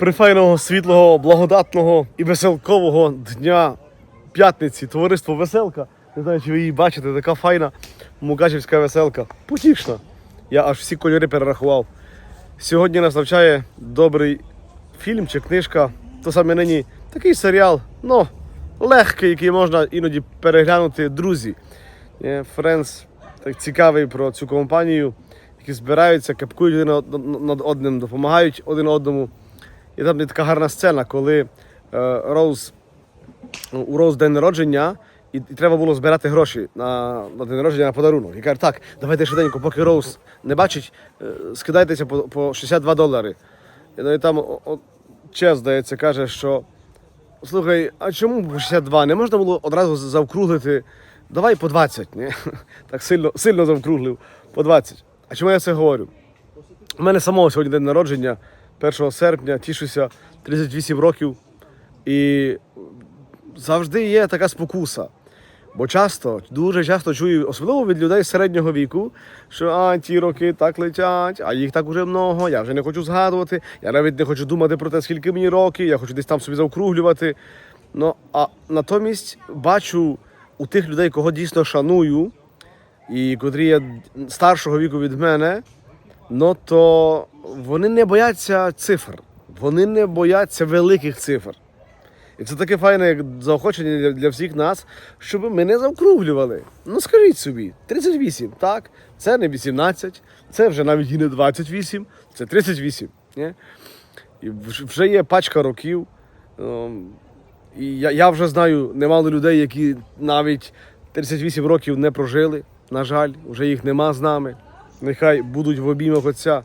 прифайного, світлого, благодатного і веселкового дня п'ятниці. Товариство Веселка. Не знаю, чи ви її бачите, така файна мукачівська веселка. Потішна. Я аж всі кольори перерахував. Сьогодні нас навчає добрий фільм чи книжка. То саме нині такий серіал, ну, легкий, який можна іноді переглянути друзі. Френс так цікавий про цю компанію, які збираються, кепкують один над одним, допомагають один одному. І там є така гарна сцена, коли е, Роуз ну, у Роуз день народження, і, і треба було збирати гроші на, на день народження на подарунок. І каже, так, давайте швиденько, поки Роуз не бачить, е, скидайтеся по, по 62 долари. І, ну, і там Чес, здається, каже, що слухай, а чому по 62? Не можна було одразу завкруглити, давай по 20. Ні? Так сильно, сильно завкруглив по 20. А чому я це говорю? У мене самого сьогодні день народження, 1 серпня, тішуся 38 років. І завжди є така спокуса. Бо часто, дуже часто чую, особливо від людей середнього віку, що а ті роки так летять, а їх так уже много, я вже не хочу згадувати, я навіть не хочу думати про те, скільки мені років, я хочу десь там собі заокруглювати. Ну, а натомість бачу у тих людей, кого дійсно шаную, і котрі є старшого віку від мене, ну то вони не бояться цифр, вони не бояться великих цифр. І це таке файне заохочення для, для всіх нас, щоб ми не завкруглювали. Ну скажіть собі, 38, так? Це не 18, це вже навіть і не 28, це 38. Ні? І вже є пачка років. ем, І я, я вже знаю немало людей, які навіть 38 років не прожили. На жаль, вже їх нема з нами. Нехай будуть в обіймах Отця.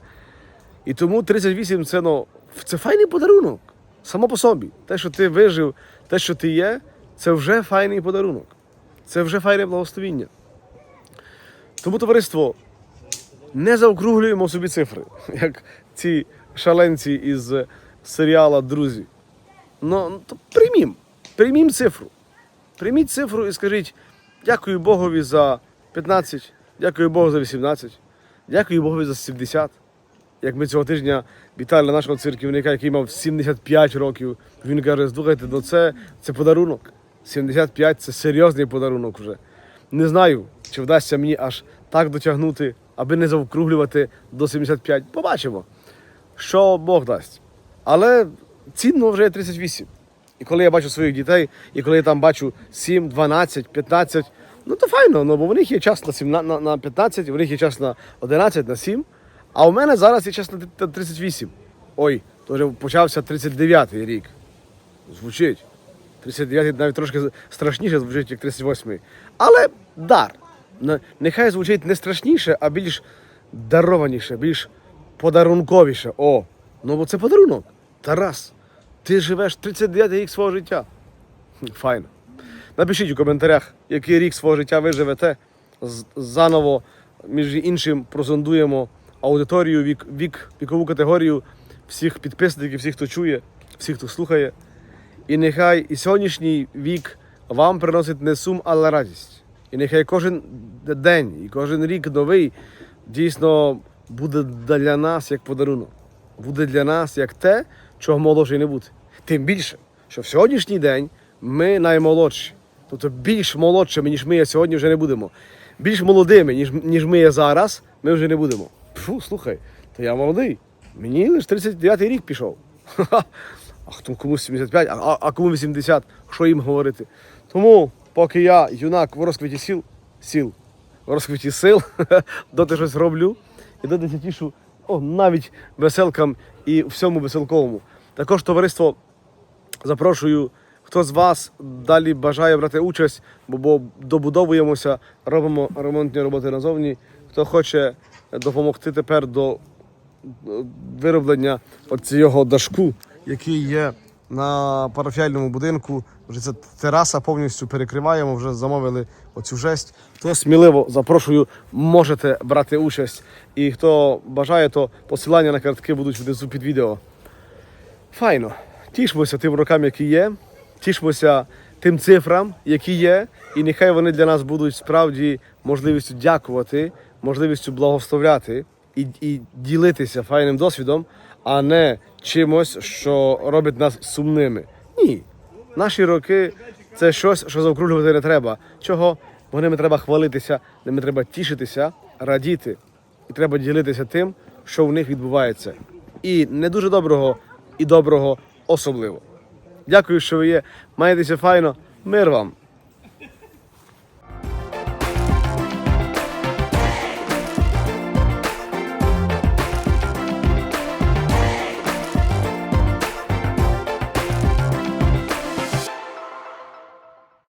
І тому 38 це, ну, це файний подарунок. Само по собі. Те, що ти вижив, те, що ти є, це вже файний подарунок. Це вже файне благословіння. Тому, товариство, не заокруглюємо собі цифри, як ці шаленці із серіала Друзі. Ну, то приймім. Приймім цифру. Прийміть цифру і скажіть: дякую Богові за 15, дякую Богу за 18, дякую Богові за 70. Як ми цього тижня вітали нашого церківника, який мав 75 років, він каже: слухайте, ну це, це подарунок. 75 це серйозний подарунок вже. Не знаю, чи вдасться мені аж так дотягнути, аби не завкруглювати до 75. Побачимо, що Бог дасть. Але цінно вже є 38. І коли я бачу своїх дітей, і коли я там бачу 7, 12, 15, ну то файно, ну, бо в них є час на, 7, на, на, на 15, у них є час на 11, на 7. А у мене зараз є час на 38. Ой, то вже почався 39-й рік. Звучить. 39 навіть трошки страшніше звучить, як 38-й. Але дар. Нехай звучить не страшніше, а більш дарованіше, більш подарунковіше. О, ну бо це подарунок. Тарас, ти живеш 39-й рік свого життя. Файно. Напишіть у коментарях, який рік свого життя ви живете. Заново, між іншим, прозондуємо аудиторію, вік, вік, вікову категорію всіх підписників, всіх, хто чує, всіх, хто слухає. І нехай і сьогоднішній вік вам приносить не сум, але радість. І нехай кожен день і кожен рік новий дійсно буде для нас як подарунок. Буде для нас як те, чого молодший не бути. Тим більше, що в сьогоднішній день ми наймолодші. Тобто більш молодшими, ніж ми є сьогодні, вже не будемо. Більш молодими, ніж, ніж ми є зараз, ми вже не будемо. Фу, слухай, то я молодий. Мені лише 39-й рік пішов. А хто комусь 75, а, а, кому 80, що їм говорити? Тому, поки я, юнак в розквіті сіл, сіл, в розквіті сил, доти щось роблю і доти тішу о, навіть веселкам і всьому веселковому. Також товариство запрошую, хто з вас далі бажає брати участь, бо, добудовуємося, робимо ремонтні роботи назовні. Хто хоче допомогти тепер до вироблення цього дашку, який є на парафіальному будинку. Вже це тераса повністю перекриваємо, вже замовили оцю жесть. То сміливо запрошую, можете брати участь. І хто бажає, то посилання на картки будуть внизу під відео. Файно. Тішмося тим рокам, які є, тішмося тим цифрам, які є, і нехай вони для нас будуть справді можливістю дякувати, можливістю благословляти і, і ділитися файним досвідом, а не чимось, що робить нас сумними. Ні. Наші роки це щось, що заокруглювати не треба. Чого? Бо ними треба хвалитися, ними треба тішитися, радіти. І треба ділитися тим, що в них відбувається. І не дуже доброго, і доброго особливо. Дякую, що ви є. Маєтеся файно. Мир вам!